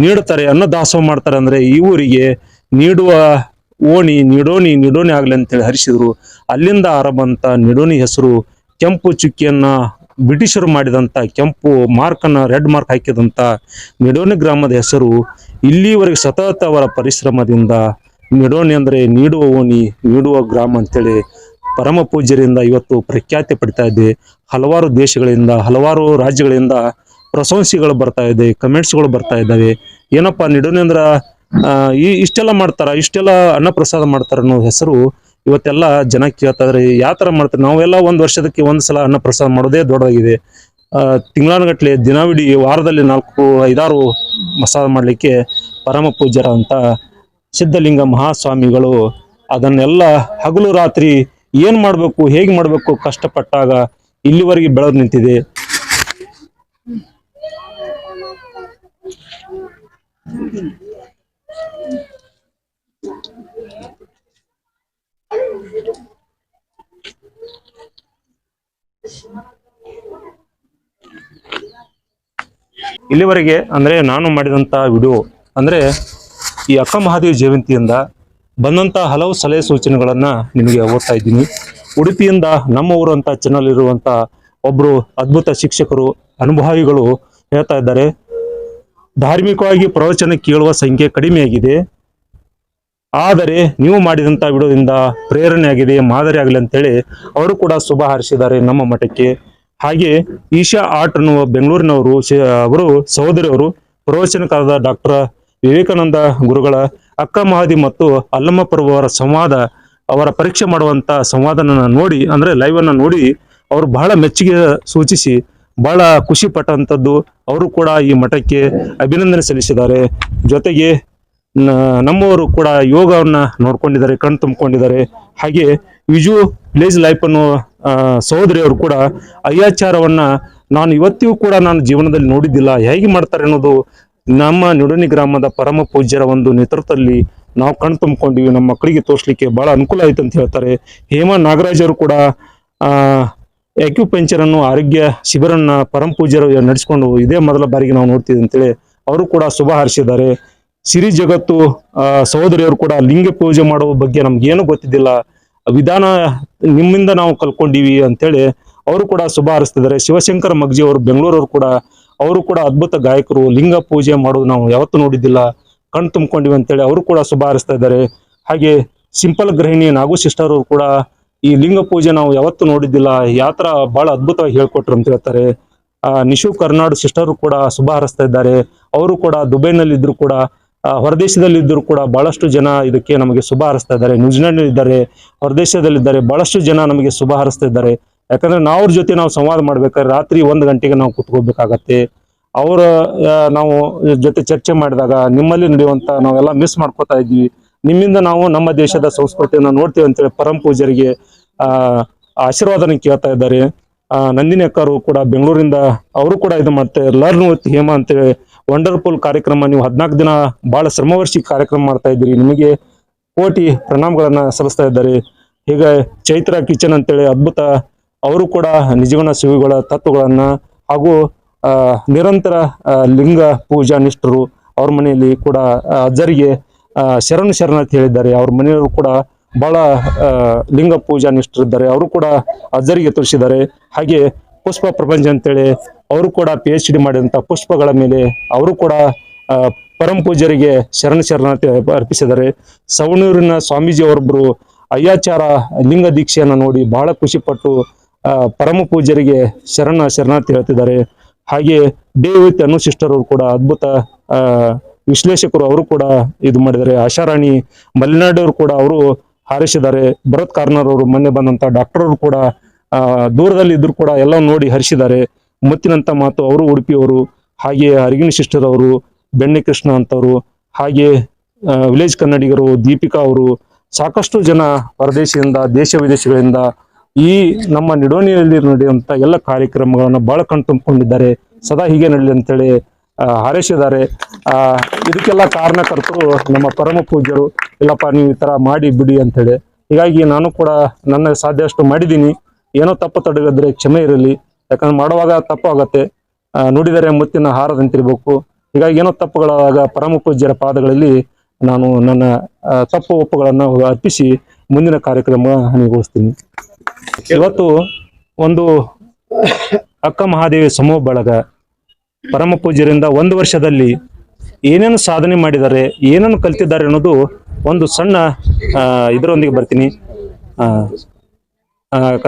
Speaker 1: ನೀಡ್ತಾರೆ ಅನ್ನ ಮಾಡ್ತಾರೆ ಅಂದ್ರೆ ಈ ಊರಿಗೆ ನೀಡುವ ಓಣಿ, ನಿಡೋಣಿ ನಿಡೋಣಿ ಆಗ್ಲಿ ಅಂತೇಳಿ ಹರಿಸಿದ್ರು. ಅಲ್ಲಿಂದ ಆರಂಭಂತ ನಿಡೋಣಿ ಹೆಸರು ಕೆಂಪು ಚುಕ್ಕಿಯನ್ನ ಬ್ರಿಟಿಷರು ಮಾಡಿದಂಥ ಕೆಂಪು ಮಾರ್ಕನ್ನ ರೆಡ್ ಮಾರ್ಕ್ ಹಾಕಿದಂಥ ಮಿಡೋನಿ ಗ್ರಾಮದ ಹೆಸರು ಇಲ್ಲಿವರೆಗೆ ಸತತ ಅವರ ಪರಿಶ್ರಮದಿಂದ ನಿಡೋಣಿ ಅಂದರೆ ನೀಡುವ ಓಣಿ, ನೀಡುವ ಗ್ರಾಮ ಅಂತೇಳಿ ಪರಮ ಪೂಜ್ಯರಿಂದ ಇವತ್ತು ಪ್ರಖ್ಯಾತಿ ಪಡಿತಾ ಇದೆ. ಹಲವಾರು ದೇಶಗಳಿಂದ, ಹಲವಾರು ರಾಜ್ಯಗಳಿಂದ ಪ್ರಶಂಸೆಗಳು ಬರ್ತಾ ಇದೆ ಕಮೆಂಟ್ಸ್ಗಳು ಬರ್ತಾ ಇದ್ದಾವೆ. ಏನಪ್ಪ ನಿಡೋನಿ ಅಂದ್ರೆ ಈ ಇಷ್ಟೆಲ್ಲ ಮಾಡ್ತಾರ, ಇಷ್ಟೆಲ್ಲ ಅನ್ನ ಪ್ರಸಾದ ಮಾಡ್ತಾರ ಅನ್ನೋ ಹೆಸರು ಇವತ್ತೆಲ್ಲ ಜನ ಕೇಳ್ತಾರೆ ಯಾವ ತರ ಮಾಡ್ತಾರೆ? ನಾವೆಲ್ಲ ಒಂದ್ ವರ್ಷದಕ್ಕೆ ಒಂದ್ ಸಲ ಅನ್ನ ಪ್ರಸಾದ ಮಾಡೋದೇ ದೊಡ್ಡದಾಗಿದೆ. ತಿಂಗಳಾನುಗಟ್ಲೆ ದಿನವಿಡೀ ವಾರದಲ್ಲಿ ನಾಲ್ಕು, ಐದಾರು ಪ್ರಸಾದ ಮಾಡ್ಲಿಕ್ಕೆ ಪರಮ ಪೂಜ್ಯರ ಅಂತ ಸಿದ್ಧಲಿಂಗ ಮಹಾಸ್ವಾಮಿಗಳು ಅದನ್ನೆಲ್ಲ ಹಗಲು ರಾತ್ರಿ ಏನ್ ಮಾಡ್ಬೇಕು, ಹೇಗೆ ಮಾಡಬೇಕು ಕಷ್ಟಪಟ್ಟಾಗ ಇಲ್ಲಿವರೆಗೆ ಬೆಳೆದು ನಿಂತಿದೆ. ಇಲ್ಲಿವರೆಗೆ ಅಂದ್ರೆ ನಾನು ಮಾಡಿದಂತ ವಿಡಿಯೋ ಅಂದ್ರೆ ಈ ಅಕ್ಕ ಮಹಾದೇವಿ ಜಯಂತಿಯಿಂದ ಬಂದಂತ ಹಲವು ಸಲಹೆ ಸೂಚನೆಗಳನ್ನ ನಿಮಗೆ ಓದ್ತಾ ಇದ್ದೀನಿ. ಉಡುಪಿಯಿಂದ ನಮ್ಮ ಊರು ಅಂತ ಚಾನಲ್ ಇರುವಂತ ಒಬ್ರು ಅದ್ಭುತ ಶಿಕ್ಷಕರು, ಅನುಭವಿಗಳು ಹೇಳ್ತಾ ಇದ್ದಾರೆ. ಧಾರ್ಮಿಕವಾಗಿ ಪ್ರವಚನ ಕೇಳುವ ಸಂಖ್ಯೆ ಕಡಿಮೆಯಾಗಿದೆ. ಆದರೆ ನೀವು ಮಾಡಿದಂತ ವಿಡಿಯೋದಿಂದ ಪ್ರೇರಣೆ ಆಗಿದೆ, ಮಾದರಿ ಆಗಲಿ ಅಂತೇಳಿ ಅವರು ಕೂಡ ಶುಭ ಹಾರಿಸಿದ್ದಾರೆ ನಮ್ಮ ಮಠಕ್ಕೆ. ಹಾಗೆ ಈಶಾ ಆರ್ಟ್ ಅನ್ನುವ ಬೆಂಗಳೂರಿನವರು ಅವರು ಸಹೋದರಿಯವರು, ಪ್ರವಚನಕಾರದ ಡಾಕ್ಟರ್ ವಿವೇಕಾನಂದ ಗುರುಗಳ ಅಕ್ಕ ಮಹಾದಿ ಮತ್ತು ಅಲ್ಲಮ್ಮ ಪ್ರಭುವರ ಸಂವಾದ, ಅವರ ಪರೀಕ್ಷೆ ಮಾಡುವಂತ ಸಂವಾದನ ನೋಡಿ, ಅಂದ್ರೆ ಲೈವ್ ಅನ್ನ ನೋಡಿ ಅವರು ಬಹಳ ಮೆಚ್ಚುಗೆ ಸೂಚಿಸಿ, ಬಹಳ ಖುಷಿ ಪಟ್ಟಂತದ್ದು ಅವರು ಕೂಡ ಈ ಮಠಕ್ಕೆ ಅಭಿನಂದನೆ ಸಲ್ಲಿಸಿದ್ದಾರೆ. ಜೊತೆಗೆ ನಮ್ಮವರು ಕೂಡ ಯೋಗವನ್ನ ನೋಡ್ಕೊಂಡಿದ್ದಾರೆ, ಕಣ್ ತುಂಬಿಕೊಂಡಿದ್ದಾರೆ. ಹಾಗೆ ವಿಜು ಪ್ಲೇಸ್ ಲೈಫ್ ಅನ್ನೋ ಸಹೋದರಿಯವರು ಕೂಡ ಅಯ್ಯಾಚಾರವನ್ನ ನಾನು ಇವತ್ತಿಗೂ ಕೂಡ ನಾನು ಜೀವನದಲ್ಲಿ ನೋಡಿದ್ದಿಲ್ಲ. ಹೇಗೆ ಮಾಡ್ತಾರೆ ಅನ್ನೋದು ನಮ್ಮ ನುಡನಿ ಗ್ರಾಮದ ಪರಮ ಪೂಜ್ಯರ ಒಂದು ನೇತೃತ್ವದಲ್ಲಿ ನಾವು ಕಣ್ ತುಂಬಿಕೊಂಡಿವಿ. ನಮ್ಮ ಮಕ್ಕಳಿಗೆ ತೋರಿಸ್ಲಿಕ್ಕೆ ಬಹಳ ಅನುಕೂಲ ಆಯ್ತು ಅಂತ ಹೇಳ್ತಾರೆ. ಹೇಮಾ ನಾಗರಾಜ್ ಅವರು ಕೂಡ ಆಕ್ಯುಪಂಚರ್ ಅನ್ನು ಆರೋಗ್ಯ ಶಿಬಿರನ್ನ ಪರಮ ಪೂಜ್ಯರು ನಡೆಸಿಕೊಂಡು ಇದೇ ಮೊದಲ ಬಾರಿಗೆ ನಾವು ನೋಡ್ತೀವಿ ಅಂತೇಳಿ ಅವರು ಕೂಡ ಶುಭ ಹಾರೈಸಿದ್ದಾರೆ. ಸಿರಿ ಜಗತ್ತು ಆ, ಸಹೋದರಿಯರು ಕೂಡ ಲಿಂಗ ಪೂಜೆ ಮಾಡುವ ಬಗ್ಗೆ ನಮ್ಗೇನು ಗೊತ್ತಿದ್ದಿಲ್ಲ. ವಿಧಾನ ನಿಮ್ಮಿಂದ ನಾವು ಕಲ್ಕೊಂಡಿವಿ ಅಂತೇಳಿ ಅವರು ಕೂಡ ಶುಭ ಹಾರಿಸ್ತಿದ್ದಾರೆ. ಶಿವಶಂಕರ ಮಗ್ಜಿ ಅವರು ಬೆಂಗಳೂರವರು ಕೂಡ ಅವರು ಕೂಡ ಅದ್ಭುತ ಗಾಯಕರು. ಲಿಂಗ ಪೂಜೆ ಮಾಡೋದು ನಾವು ಯಾವತ್ತೂ ನೋಡಿದ್ದಿಲ್ಲ. ಕಣ್ ತುಂಬಿಕೊಂಡಿವಿ ಅಂತೇಳಿ ಅವರು ಕೂಡ ಶುಭ ಹಾರಿಸ್ತಾ ಇದ್ದಾರೆ. ಹಾಗೆ ಸಿಂಪಲ್ ಗೃಹಿಣಿ ನಾಗು ಸಿಸ್ಟರ್ ಅವರು ಕೂಡ ಈ ಲಿಂಗ ಪೂಜೆ ನಾವು ಯಾವತ್ತೂ ನೋಡಿದ್ದಿಲ್ಲ. ಯಾವ ತರ ಬಹಳ ಅದ್ಭುತವಾಗಿ ಹೇಳ್ಕೊಟ್ರು ಅಂತ ಹೇಳ್ತಾರೆ. ನಿಶು ಕರ್ನಾಡು ಸಿಸ್ಟರ್ ಕೂಡ ಶುಭ ಹಾರಿಸ್ತಾ ಇದ್ದಾರೆ. ಅವರು ಕೂಡ ದುಬೈನಲ್ಲಿ ಇದ್ರು ಕೂಡ ಆ, ಹೊರದೇಶದಲ್ಲಿ ಇದ್ರು ಕೂಡ ಬಹಳಷ್ಟು ಜನ ಇದಕ್ಕೆ ನಮಗೆ ಶುಭ ಹಾರಿಸ್ತಾ ಇದ್ದಾರೆ. ನ್ಯೂಜಿಲೆಂಡ್ ಇದ್ದಾರೆ ಹೊರದೇಶದಲ್ಲಿದ್ದಾರೆ ಬಹಳಷ್ಟು ಜನ ನಮಗೆ ಶುಭ ಹಾರಿಸ್ತಾ ಇದ್ದಾರೆ. ಯಾಕಂದ್ರೆ ನಾವು ಜೊತೆ ನಾವು ಸಂವಾದ ಮಾಡ್ಬೇಕಾದ್ರೆ ರಾತ್ರಿ ಒಂದು ಗಂಟೆಗೆ ನಾವು ಕುತ್ಕೋಬೇಕಾಗತ್ತೆ ಅವರ ನಾವು ಜೊತೆ ಚರ್ಚೆ ಮಾಡಿದಾಗ ನಿಮ್ಮಲ್ಲಿ ನಡೆಯುವಂತ ನಾವೆಲ್ಲ ಮಿಸ್ ಮಾಡ್ಕೋತಾ ಇದ್ವಿ ನಿಮ್ಮಿಂದ ನಾವು ನಮ್ಮ ದೇಶದ ಸಂಸ್ಕೃತಿಯನ್ನು ನೋಡ್ತೀವಿ ಅಂತೇಳಿ ಪರಂ ಪೂಜರಿಗೆ ಆ ಆಶೀರ್ವಾದನ ಕೇಳ್ತಾ ಇದ್ದಾರೆ. ನಂದಿನಿ ಅಕ್ಕರು ಕೂಡ ಬೆಂಗಳೂರಿಂದ ಅವರು ಕೂಡ ಇದು ಮಾಡ್ತಾರೆ ಲರ್ನ್ ವಿತ್ ಹೇಮ ಅಂತೇಳಿ ವಂಡರ್ಫುಲ್ ಕಾರ್ಯಕ್ರಮ. ನೀವು ಹದಿನಾಲ್ಕು ದಿನ ಬಹಳ ಶ್ರಮವರ್ಷಿ ಕಾರ್ಯಕ್ರಮ ಮಾಡ್ತಾ ಇದ್ದೀರಿ. ನಿಮಗೆ ಕೋಟಿ ಪ್ರಣಾಮಗಳನ್ನ ಸಲ್ಲಿಸ್ತಾ ಇದ್ದಾರೆ. ಈಗ ಚೈತ್ರ ಕಿಚನ್ ಅಂತೇಳಿ ಅದ್ಭುತ ಅವರು ಕೂಡ ನಿಜಗುಣ ಶಿವಿಗಳ ತತ್ವಗಳನ್ನ ಹಾಗೂ ನಿರಂತರ ಲಿಂಗ ಪೂಜಾ ನಿಷ್ಠರು ಅವ್ರ ಮನೆಯಲ್ಲಿ ಕೂಡ ಅಜ್ಜರಿಗೆ ಶರಣ ಶರಣ ಅಂತ ಹೇಳಿದ್ದಾರೆ. ಅವ್ರ ಮನೆಯವರು ಕೂಡ ಬಹಳ ಲಿಂಗ ಪೂಜಾ ನಿಷ್ಠರಿದ್ದಾರೆ ಅವರು ಕೂಡ ಅಜ್ಜರಿಗೆ ತೋರಿಸಿದ್ದಾರೆ. ಹಾಗೆ ಪುಷ್ಪ ಪ್ರಪಂಚ ಅಂತೇಳಿ ಅವರು ಕೂಡ ಪಿ ಎಚ್ ಡಿ ಮಾಡಿದಂಥ ಪುಷ್ಪಗಳ ಮೇಲೆ ಅವರು ಕೂಡ ಪರಂ ಪೂಜರಿಗೆ ಶರಣ ಶರಣಾರ್ಥಿ ಅರ್ಪಿಸಿದ್ದಾರೆ. ಸವಣೂರಿನ ಸ್ವಾಮೀಜಿ ಅವರೊಬ್ಬರು ಅಯ್ಯಾಚಾರ ಲಿಂಗ ದೀಕ್ಷೆಯನ್ನು ನೋಡಿ ಬಹಳ ಖುಷಿಪಟ್ಟು ಪರಮ ಪೂಜರಿಗೆ ಶರಣ ಶರಣಾರ್ಥಿ ಹೇಳ್ತಿದ್ದಾರೆ. ಹಾಗೆ ಡೇವಿತ್ ಅನು ಸಿಸ್ಟರ್ ಅವರು ಕೂಡ ಅದ್ಭುತ ವಿಶ್ಲೇಷಕರು ಅವರು ಕೂಡ ಇದು ಮಾಡಿದ್ದಾರೆ. ಆಶಾರಾಣಿ ಮಲೆನಾಡು ಅವರು ಕೂಡ ಅವರು ಹಾರೈಸಿದ್ದಾರೆ. ಭರತ್ ಕಾರ್ನರ್ ಅವರು ಮೊನ್ನೆ ಬಂದಂತ ಡಾಕ್ಟರ್ ಅವರು ಕೂಡ ದೂರದಲ್ಲಿ ಇದ್ರು ಕೂಡ ಎಲ್ಲ ನೋಡಿ ಹರಿಸಿದ್ದಾರೆ ಮುತ್ತಿನಂತ ಮಾತು ಅವರು ಉಡುಪಿಯವರು, ಹಾಗೆ ಅರಿಗಿಣಿ ಸಿಸ್ಟರ್ ಅವರು, ಬೆಣ್ಣೆ ಕೃಷ್ಣ ಅಂತವರು, ಹಾಗೆ ವಿಲೇಜ್ ಕನ್ನಡಿಗರು, ದೀಪಿಕಾ ಅವರು, ಸಾಕಷ್ಟು ಜನ ಹೊರದೇಶದಿಂದ ದೇಶ ವಿದೇಶಗಳಿಂದ ಈ ನಮ್ಮ ನಿಡೋಣಿಯಲ್ಲಿ ನಡೆಯುವಂಥ ಎಲ್ಲ ಕಾರ್ಯಕ್ರಮಗಳನ್ನು ಬಹಳ ಕಣ್ತುಂಬಿಕೊಂಡಿದ್ದಾರೆ. ಸದಾ ಹೀಗೆ ನಡಲಿ ಅಂತೇಳಿ ಹಾರೈಸಿದ್ದಾರೆ. ಇದಕ್ಕೆಲ್ಲ ಕಾರಣಕರ್ತರು ನಮ್ಮ ಪರಮ ಪೂಜ್ಯರು. ಇಲ್ಲಪ್ಪ, ನೀವು ಈ ಥರ ಮಾಡಿ ಬಿಡಿ ಅಂತೇಳಿ. ಹೀಗಾಗಿ ನಾನು ಕೂಡ ನನ್ನ ಸಾಧ್ಯ ಮಾಡಿದ್ದೀನಿ. ಏನೋ ತಪ್ಪು ತಡೆಗದ್ರೆ ಕ್ಷಮೆ ಇರಲಿ, ಯಾಕಂದ್ರೆ ಮಾಡುವಾಗ ತಪ್ಪು ಆಗತ್ತೆ. ನುಡಿದರೆ ಮುತ್ತಿನ ಹಾರದಂತಿರ್ಬೇಕು. ಹೀಗಾಗಿ ಏನೋ ತಪ್ಪುಗಳಾಗ ಪರಮ ಪೂಜ್ಯರ ಪಾದಗಳಲ್ಲಿ ನಾನು ನನ್ನ ತಪ್ಪು ಒಪ್ಪುಗಳನ್ನು ಅರ್ಪಿಸಿ ಮುಂದಿನ ಕಾರ್ಯಕ್ರಮ ಅನುಭವಿಸ್ತೀನಿ ಇವತ್ತು ಒಂದು ಅಕ್ಕ ಮಹಾದೇವಿ ಸಮೂಹ ಬಳಗ ಪರಮ ಪೂಜ್ಯರಿಂದ ಒಂದು ವರ್ಷದಲ್ಲಿ ಏನೇನು ಸಾಧನೆ ಮಾಡಿದ್ದಾರೆ, ಏನೇನು ಕಲ್ತಿದ್ದಾರೆ ಅನ್ನೋದು ಒಂದು ಸಣ್ಣ ಇದರೊಂದಿಗೆ ಬರ್ತೀನಿ.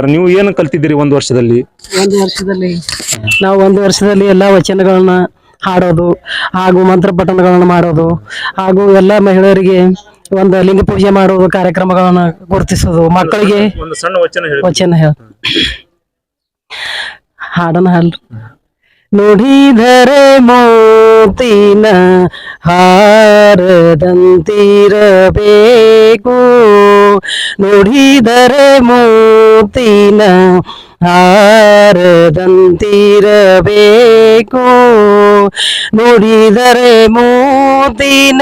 Speaker 1: ನೀವು ಏನು ಕಲ್ತಿದ್ದೀರಿ ಒಂದು ವರ್ಷದಲ್ಲಿ?
Speaker 3: ಒಂದು ವರ್ಷದಲ್ಲಿ. ನಾವು ಒಂದು ವರ್ಷದಲ್ಲಿ ಎಲ್ಲ ವಚನಗಳನ್ನ ಹಾಡೋದು ಹಾಗೂ ಮಂತ್ರ ಪಠಣಗಳನ್ನ ಮಾಡೋದು ಹಾಗೂ ಎಲ್ಲ ಮಹಿಳೆಯರಿಗೆ ಒಂದು ಲಿಂಗ ಪೂಜೆ ಮಾಡುವ ಕಾರ್ಯಕ್ರಮಗಳನ್ನ ಗುರುತಿಸೋದು ಮಕ್ಕಳಿಗೆ
Speaker 1: ಒಂದು ಸಣ್ಣ ವಚನ ಹೇಳಿ
Speaker 3: ವಚನ ಹೇಳ ಹಾಡನ ಹಾಡ್ರಿ. ನುಡಿದರೆ ಮೋತಿನ ಹಾರದಂತಿರಬೇಕು. ನುಡಿದರೆ ಮೋತಿನ ಹಾರದಂತಿರಬೇಕು ನುಡಿದರೆ ಮೋತಿನ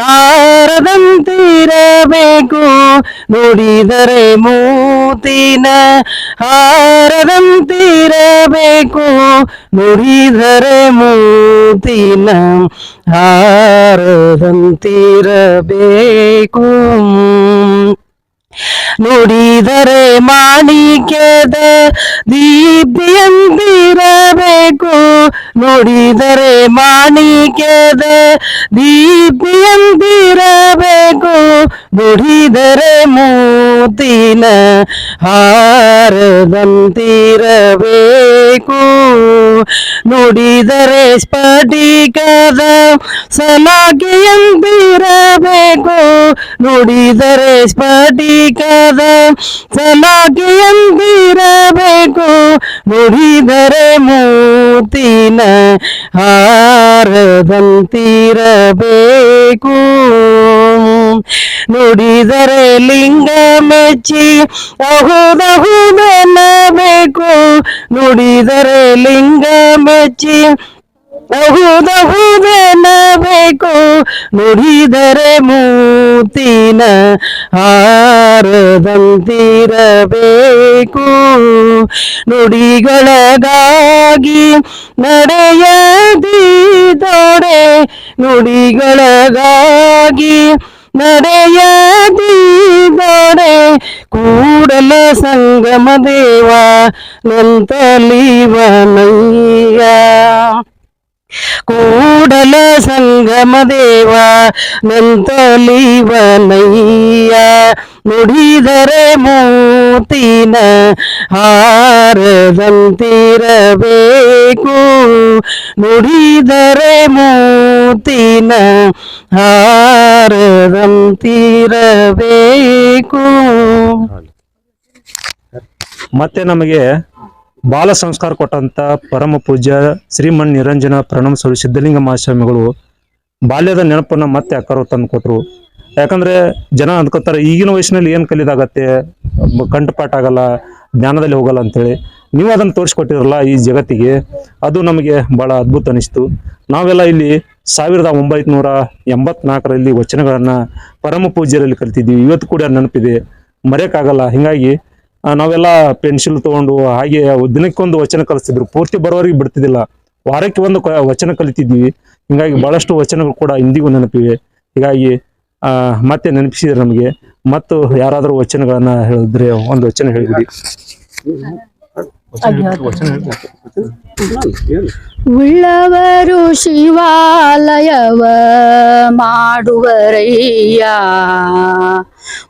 Speaker 3: ಹಾರದಂತಿರಬೇಕು. ನುಡಿದರೆ ಮೂತಿನ ಹಾರದಂತಿರಬೇಕು. ನುಡಿದರೆ ಮೂತಿನ ಹಾರದಂತಿರಬೇಕು. ನುಡಿದರೆ ಮಾಣಿಕ್ಯದ ದೀಪಿಯಂತಿರಬೇಕು ನುಡಿದರೆ ಮಾಣಿಕ್ಯದ ದೀಪಿಯಂತಿರಬೇಕು ನುಡಿದರೆ ಮೂತಿನ ಹಾರದಂತಿರಬೇಕು. ನುಡಿದರೆ ಸ್ಫಟಿಕದ ಸಲಾಕೆಯಂತಿರಬೇಕು ನುಡಿದರೆ ಸ್ಫಟಿಕದ ಸಲಾಕೆಯಂತಿರಬೇಕು ಮುರಿದರೆ ಮೂತಿನ ಹಾರದಂತಿರಬೇಕು. ನುಡಿದರೆ ಲಿಂಗ ಮೆಚ್ಚಿ ಅಹುದಹುದನ್ನಬೇಕು ನುಡಿದರೆ ಲಿಂಗ ಮೆಚ್ಚಿ ಅಹುದಹುದೆನ್ನಬೇಕು ನುಡಿದರೆ ಮೂತಿನ ಹಾರದಂತಿರಬೇಕು. ನುಡಿಗಳಗಾಗಿ ನಡೆಯದಿದೊಡೆ ನುಡಿಗಳಗಾಗಿ ನಡೆಯದಿದೊಡೆ ಕೂಡಲ ಸಂಗಮ ದೇವ ನಂತಲಿವನಯ್ಯ ಕೂಡಲ ಸಂಗಮ ದೇವ ನಂತಲಿವನಯ್ಯ ನುಡಿದರೆ ಮೂತಿನ ಹಾರದಂತಿರಬೇಕು. ನುಡಿದರೆ ಮೂತಿನ ಹಾರದಂತಿರಬೇಕು.
Speaker 1: ಮತ್ತೆ ನಮಗೆ ಬಾಲ ಸಂಸ್ಕಾರ ಕೊಟ್ಟಂತ ಪರಮ ಪೂಜ್ಯ ಶ್ರೀಮನ್ ನಿರಂಜನ ಪ್ರಣಮ ಸ್ವರೂಪ ಸಿದ್ಧಲಿಂಗ ಮಹಾಸ್ವಾಮಿಗಳು ಬಾಲ್ಯದ ನೆನಪನ್ನ ಮತ್ತೆ ಅಕ್ಕರು ತಂದು ಕೊಟ್ರು. ಯಾಕಂದ್ರೆ ಜನ ಅಂದ್ಕೋತಾರೆ, ಈಗಿನ ವಯಸ್ಸಿನಲ್ಲಿ ಏನ್ ಕಲಿದಾಗತ್ತೆ? ಕಂಠಪಾಠ ಆಗಲ್ಲ ಜ್ಞಾನದಲ್ಲಿ ಹೋಗಲ್ಲ ಅಂತೇಳಿ. ನೀವು ಅದನ್ನ ತೋರಿಸ್ಕೊಟ್ಟಿರಲ್ಲ ಈ ಜಗತ್ತಿಗೆ, ಅದು ನಮಗೆ ಬಹಳ ಅದ್ಭುತ ಅನಿಸ್ತು. ನಾವೆಲ್ಲ ಇಲ್ಲಿ ಸಾವಿರದ ಒಂಬೈನೂರ ಎಂಬತ್ನಾಲ್ಕರಲ್ಲಿ ವಚನಗಳನ್ನ ಪರಮ ಪೂಜ್ಯರಲ್ಲಿ ಕಲ್ತಿದ್ವಿ ಇವತ್ತು ಕೂಡ ನೆನಪಿದೆ. ಮರೆಯಕ್ಕಾಗಲ್ಲ. ಹಿಂಗಾಗಿ ನಾವೆಲ್ಲ ಪೆನ್ಸಿಲ್ ತಗೊಂಡು ಹಾಗೆ ದಿನಕ್ಕೊಂದು ವಚನ ಕಲಿಸ್ತಿದ್ರು. ಪೂರ್ತಿ ಬರೋವರೆಗೆ ಬಿಡ್ತಿದ್ದಿಲ್ಲ. ವಾರಕ್ಕೆ ಒಂದು ವಚನ ಕಲಿತಿದ್ವಿ. ಹಿಂಗಾಗಿ ಬಹಳಷ್ಟು ವಚನಗಳು ಕೂಡ ಇಂದಿಗೂ ನೆನಪಿವೆ. ಹೀಗಾಗಿ ಮತ್ತೆ ನೆನಪಿಸಿದ್ರೆ ನಮಗೆ. ಮತ್ತು ಯಾರಾದರೂ ವಚನಗಳನ್ನ ಹೇಳಿದ್ರೆ ಒಂದು ವಚನ ಹೇಳಿದ್ರಿ
Speaker 4: ಉಳ್ಳವರು ಶಿವಾಲಯವ ಮಾಡುವರಯ್ಯ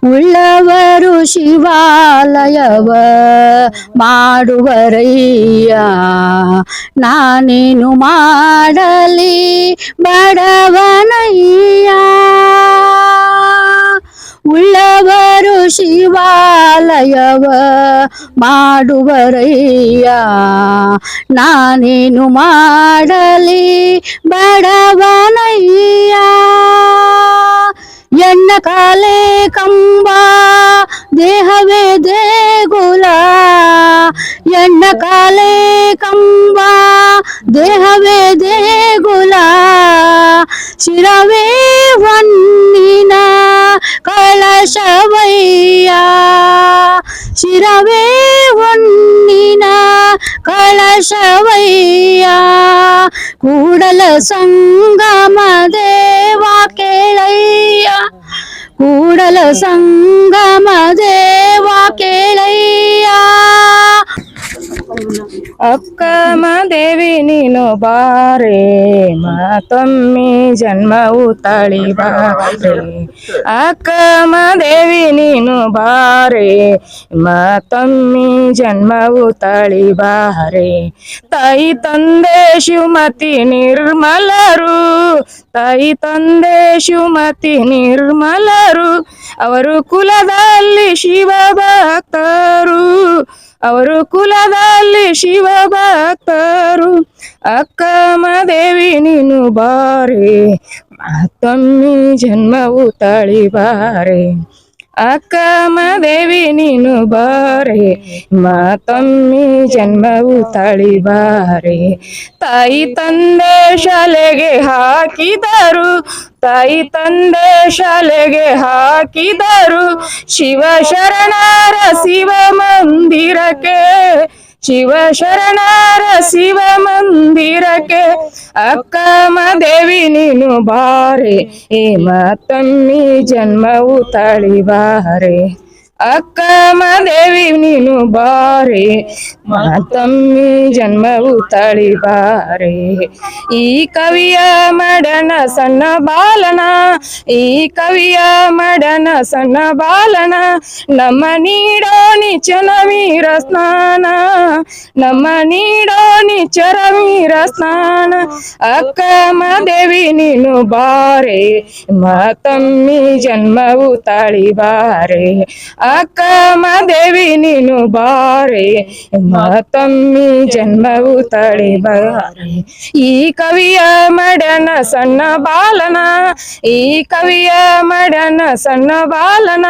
Speaker 4: ಉಳ್ಳವರು ಶಿವಾಲಯವ ಮಾಡುವರಯ್ಯ ನಾನೇನು ಮಾಡಲಿ ಬಡವನಯ್ಯ ಉಳ್ಳವರು ಶಿವಾಲಯವ ಮಾಡುವರಯ್ಯ ನಾನೇನು ಮಾಡಲಿ ಬಡವನಯ್ಯ ಎಣ್ಣ ಕಾಲೆ ಕಂಬ ದೇಹವೇ ದೇಗುಲ ಎಣ್ಣ ಕಾಲೆ ಕಂಬ ದೇಹವೇ ದೇಗುಲ ಶಿರವೇ ಹೊನ್ನಿನ ಕಳಶವಯ್ಯ ಶಿರವೇ ಹೊನ್ನಿನ ಕಳಶವಯ್ಯ ಕೂಡಲ ಸಂಗಮ ದೇವ ಕೇಳಯ್ಯ. ಕೂಡಲ ಸಂಗಮ ದೇವ ಕೇಳಯ್ಯ.
Speaker 2: ಅಕ್ಕ ಮಾದೇವಿ ನೀನು ಬಾರೆ ಮಾತೊಮ್ಮಿ ಜನ್ಮವು ತಾಳಿ ಬಾರೆ ಅಕ್ಕ ಮಾದೇವಿ ನೀನು ಬಾರೆ ಮಾತೊಮ್ಮಿ ಜನ್ಮವು ತಾಳಿ ಬಾರೆ ತಾಯಿ ತಂದೆ ಶಿವಮತಿ ನಿರ್ಮಲರು, ತಾಯಿ ತಂದೆ ಶಿವಮತಿ ನಿರ್ಮಲರು, ಅವರು ಕುಲದಲ್ಲಿ ಶಿವ ಭಕ್ತರು ಅವರು ಕುಲದಲ್ಲಿ ಶಿವ ಭಕ್ತರು. ಅಕ್ಕಮ್ಮ ದೇವಿ ನೀನು ಬಾರೆ. ಮತ್ತೊಮ್ಮೆ ಜನ್ಮವು ತಳಿ ಅಕ್ಕಮ್ಮ ದೇವಿ ನೀನು ಬಾರೆ, ಮಾತಮ್ಮಿ ಜನ್ಮವು ತಳಿ ಬಾರೆ ತಾಯಿ ತಂದೆ ಶಾಲೆಗೆ ಹಾಕಿದರು, ತಾಯಿ ತಂದೆ ಶಾಲೆಗೆ ಹಾಕಿದರು. ಶಿವ ಶರಣರ ಶಿವ ಮಂದಿರಕ್ಕೆ ಶಿವ ಶರಣರ ಶಿವ ಮಂದಿರಕ್ಕೆ ಅಕ್ಕಮ್ಮ ದೇವಿ ನೀನು ಬಾರೆ ಏ ಮತ್ತೊಮ್ಮೆ ಜನ್ಮವು ತಳಿ ಬಾರೆ ಅಕ್ಕ ಮಾದೇವಿ, ನೀನು ಬಾರೆ. ಮಾತಮ್ಮಿ ಜನ್ಮವು ತಳಿಬಾರೆ ಈ ಕವಿಯ ಮಡನ ಸಣ್ಣ ಬಾಲನ, ಈ ಕವಿಯ ಮಡನ ಸಣ್ಣ ಬಾಲನ, ನಮ್ಮ ನೀಡೋ ನಿಚನ ವೀರ ಸ್ನಾನ, ನಮ್ಮ ನೀಡೋ ನಿಚರ ವೀರ ಸ್ನಾನ. ಅಕ್ಕ ಮಾದೇವಿ, ನೀನು ಬಾರೆ. ಮಾತಮ್ಮಿ ಜನ್ಮವು ತಾಳಿ ಬಾರೆ. ಅಕ್ಕ ಮಾದೇವಿ ನೀನು ಬಾರೆ ಮಾತಮ್ಮಿ ಜನ್ಮವು ಬಾರೆ. ಈ ಕವಿಯ ಮಡನ ಸಣ್ಣ ಬಾಲನ, ಈ ಕವಿಯ ಮಡನ ಸಣ್ಣ ಬಾಲನ,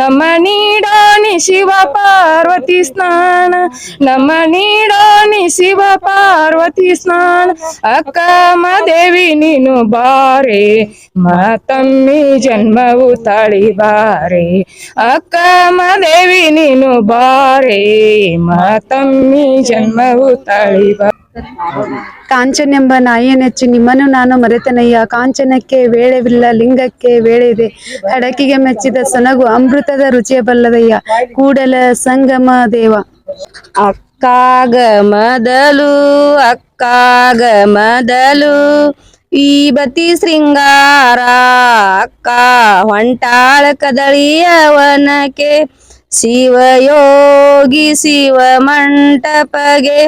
Speaker 2: ನಮ್ಮ ನೀಡೋನಿ ಶಿವ ಪಾರ್ವತಿ ಸ್ನಾನ, ನಮ್ಮ ನೀಡೋನಿ ಶಿವ ಪಾರ್ವತಿ ಸ್ನಾನ. ಅಕ್ಕ ಮಾದೇವಿ ನೀನು ಬಾರೆ ಮಾತಮ್ಮಿ ಜನ್ಮವು ಬಾರೆ. ಅಕ್ಕ ಮಾದೇವಿ ನೀನು ಬಾರೆ ಮಾತಮ್ಮಿ ಜನ್ಮವು ತಾಳಿ ಎಂಬ
Speaker 5: ಕಾಂಚನೆಂಬ ನಾಯಿಯನೆಚ್ಚು ನಿಮ್ಮನ್ನು ನಾನು ಮರೆತನಯ್ಯ. ಕಾಂಚನಕ್ಕೆ ವೇಳೆವಿಲ್ಲ ಲಿಂಗಕ್ಕೆ ವೇಳೆ ಇದೆ ಹಡಕಿಗೆ ಮೆಚ್ಚಿದ ಸೊನಗು ಅಮೃತದ ರುಚಿಯ ಬಲ್ಲದಯ್ಯ. ಕೂಡಲ ಸಂಗಮ ದೇವ.
Speaker 7: ಅಕ್ಕಾಗ ಮದಲು ಅಕ್ಕಾಗ ಮೊದಲು ಈ ಬತಿ ಶೃಂಗಾರ ಅಕ್ಕ ಹೊಂಟಾಳ ಕದಳಿಯವನಕೆ. ಶಿವಯೋಗಿ ಶಿವ ಮಂಟಪಗೆ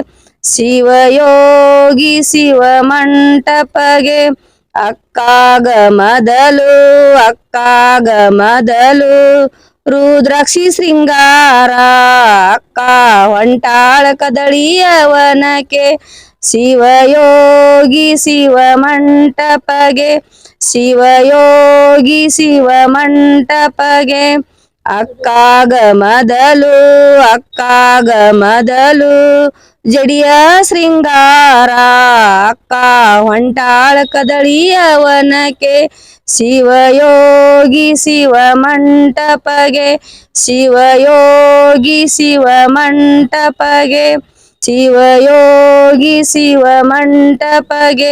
Speaker 7: ಶಿವಯೋಗಿ ಶಿವ ಮಂಟಪಗೆ ಅಕ್ಕಾಗ ಮೊದಲು ಅಕ್ಕಾಗ ಮೊದಲು ರುದ್ರಾಕ್ಷಿ ಶೃಂಗಾರ ಅಕ್ಕ ಹೊಂಟಾಳ ಕದಳಿಯವನಕ್ಕೆ ಶಿವಯೋಗಿ ಶಿವ ಮಂಟಪಗೆ ಶಿವಯೋಗಿ ಶಿವ ಮಂಟಪಗೆ ಅಕ್ಕಾಗ ಮೊದಲು ಅಕ್ಕಾಗ ಮೊದಲು ಜಡಿಯ ಶೃಂಗಾರ, ಅಕ್ಕ ಹೊಂಟಾಳ ಕದಳಿಯವನಕ್ಕೆ. ಶಿವಯೋಗಿ ಶಿವ ಮಂಟಪಗೆ ಶಿವಯೋಗಿ ಶಿವ ಮಂಟಪಗೆ ಶಿವಯೋಗಿ ಶಿವ ಮಂಟಪಗೆ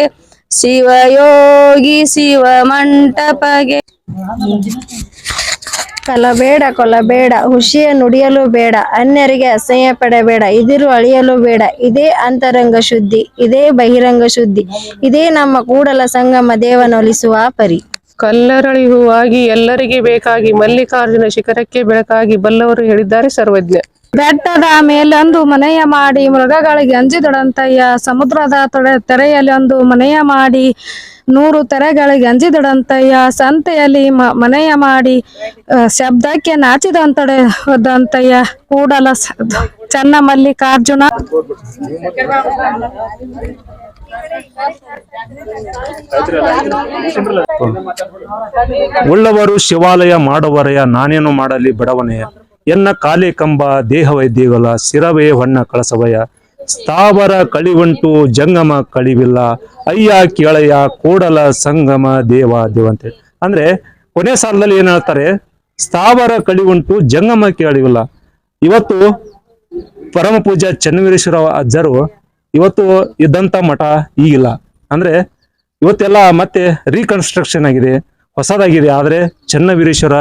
Speaker 7: ಶಿವಯೋಗಿ ಶಿವ ಮಂಟಪಗೆ
Speaker 8: ಕಲಬೇಡ ಕೊಲಬೇಡ ಹುಷಿಯ ನುಡಿಯಲು ಬೇಡ ಅನ್ಯರಿಗೆ ಅಸಹ್ಯ ಪಡಬೇಡ ಇದಿರು ಅಳಿಯಲು ಬೇಡ ಇದೇ ಅಂತರಂಗ ಶುದ್ಧಿ ಇದೇ ಬಹಿರಂಗ ಶುದ್ಧಿ ಇದೇ ನಮ್ಮ ಕೂಡಲ ಸಂಗಮ ದೇವನೊಲಿಸುವ ಪರಿ.
Speaker 9: ಕಲ್ಲರಳಿ ಹೂವಾಗಿ ಎಲ್ಲರಿಗೆ ಬೇಕಾಗಿ ಮಲ್ಲಿಕಾರ್ಜುನ ಶಿಖರಕ್ಕೆ ಬೆಳಕಾಗಿ ಬಲ್ಲವರು ಹೇಳಿದ್ದಾರೆ ಸರ್ವಜ್ಞ.
Speaker 8: ಬೆಟ್ಟದ ಮೇಲೊಂದು ಮನೆಯ ಮಾಡಿ ಮೃಗಗಳಿಗೆ ಅಂಜಿದೊಡಂತಯ್ಯ. ಸಮುದ್ರದ ತೊಡೆ ತೆರೆಯಲ್ಲೊಂದು ಮನೆಯ ಮಾಡಿ ನೂರು ತೆರೆಗಳಿಗೆ ಅಂಜಿದೊಡಂತಯ್ಯ. ಸಂತೆಯಲ್ಲಿ ಮನೆಯ ಮಾಡಿ ಶಬ್ದಕ್ಕೆ ಶಬ್ದಕ್ಕೆ ನಾಚಿದಂತೊಡೆದಂತಯ್ಯ. ಕೂಡಲ ಚನ್ನ ಮಲ್ಲಿಕಾರ್ಜುನ
Speaker 1: ಉಳ್ಳವರು ಶಿವಾಲಯ ಮಾಡುವರೆಯ ನಾನೇನು ಮಾಡಲಿ ಬಡವನೆಯ ಎನ್ನ ಕಾಲಿ ಕಂಬ ದೇಹ ವೈದ್ಯಗಳ ಶಿರವೇ ಹೊನ್ನ ಕಳಸವಯ. ಸ್ಥಾವರ ಕಳಿವಂಟು ಜಂಗಮ ಕಳಿವಿಲ್ಲ. ಅಯ್ಯ ಕೇಳಯ್ಯ ಕೂಡಲ ಸಂಗಮ ದೇವ ದೇವಂತೆ. ಅಂದ್ರೆ ಕೊನೆ ಸಾಲದಲ್ಲಿ ಏನ್ ಹೇಳ್ತಾರೆ? ಸ್ಥಾವರ ಕಳಿವಂಟು ಜಂಗಮ ಕೇಳಿವಿಲ್ಲ. ಇವತ್ತು ಪರಮ ಪೂಜ್ಯ ಚನ್ನವೀರೇಶ್ವರ ಅಜ್ಜರು ಇವತ್ತು ಇದ್ದಂತ ಮಠ ಈಗಿಲ್ಲ. ಅಂದ್ರೆ ಇವತ್ತೆಲ್ಲ ಮತ್ತೆ ರೀಕನ್ಸ್ಟ್ರಕ್ಷನ್ ಆಗಿದೆ. ಹೊಸದಾಗಿದೆ. ಆದ್ರೆ ಚನ್ನವೀರೇಶ್ವರ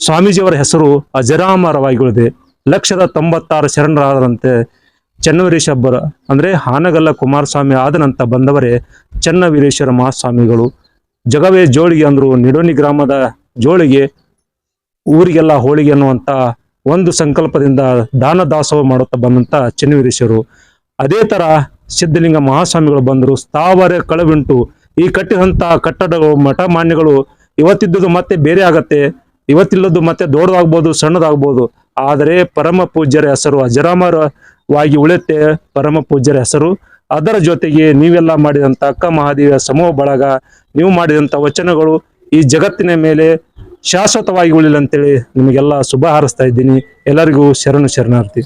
Speaker 1: ಸ್ವಾಮೀಜಿಯವರ ಹೆಸರು ಅಜರಾಮರವಾಗಿಳಿದೆ ಲಕ್ಷದ ತೊಂಬತ್ತಾರು ಶರಣರಾದರಂತೆ ಚನ್ನವೀರೇಶಬ್ಬರ ಅಂದರೆ ಹಾನಗಲ್ಲ ಕುಮಾರಸ್ವಾಮಿ ಆದ ನಂತರ ಬಂದವರೇ ಚನ್ನವೀರೇಶ್ವರ ಮಹಾಸ್ವಾಮಿಗಳು. ಜಗವೇ ಜೋಳಿಗೆ ಅಂದರು ನಿಡೋನಿ ಗ್ರಾಮದ ಜೋಳಿಗೆ, ಊರಿಗೆಲ್ಲ ಹೋಳಿಗೆ ಅನ್ನುವಂಥ ಒಂದು ಸಂಕಲ್ಪದಿಂದ ದಾನ ದಾಸೋಹ ಮಾಡುತ್ತಾ ಬಂದಂಥ ಚನ್ನವೀರೇಶ್ವರು. ಅದೇ ಥರ ಸಿದ್ಧಲಿಂಗ ಮಹಾಸ್ವಾಮಿಗಳು ಬಂದರು. ಸ್ಥಾವರ ಕಳವಿಂಟು, ಈ ಕಟ್ಟಿದಂಥ ಕಟ್ಟಡಗಳು, ಮಠ ಮಾನ್ಯಗಳು ಇವತ್ತಿದ್ದುದು ಮತ್ತೆ ಬೇರೆ ಆಗತ್ತೆ. ಇವತ್ತಿಲ್ಲದ್ದು ಮತ್ತೆ ದೊಡ್ಡದಾಗ್ಬೋದು, ಸಣ್ಣದಾಗ್ಬೋದು. ಆದರೆ ಪರಮ ಪೂಜ್ಯರ ಹೆಸರು ಅಜರಾಮರವಾಗಿ ಉಳಿಯುತ್ತೆ ಪರಮ ಪೂಜ್ಯರ ಹೆಸರು. ಅದರ ಜೊತೆಗೆ ನೀವೆಲ್ಲ ಮಾಡಿದಂತ ಅಕ್ಕ ಮಹಾದೇವಿಯ ಸಮೂಹ ಬಳಗ, ನೀವು ಮಾಡಿದಂತ ವಚನಗಳು ಈ ಜಗತ್ತಿನ ಮೇಲೆ ಶಾಶ್ವತವಾಗಿ ಉಳಿಲಂತೇಳಿ ನಿಮಗೆಲ್ಲ ಶುಭ ಹಾರಿಸ್ತಾ ಇದ್ದೀನಿ. ಎಲ್ಲರಿಗೂ ಶರಣು ಶರಣಾರ್ಥಿ.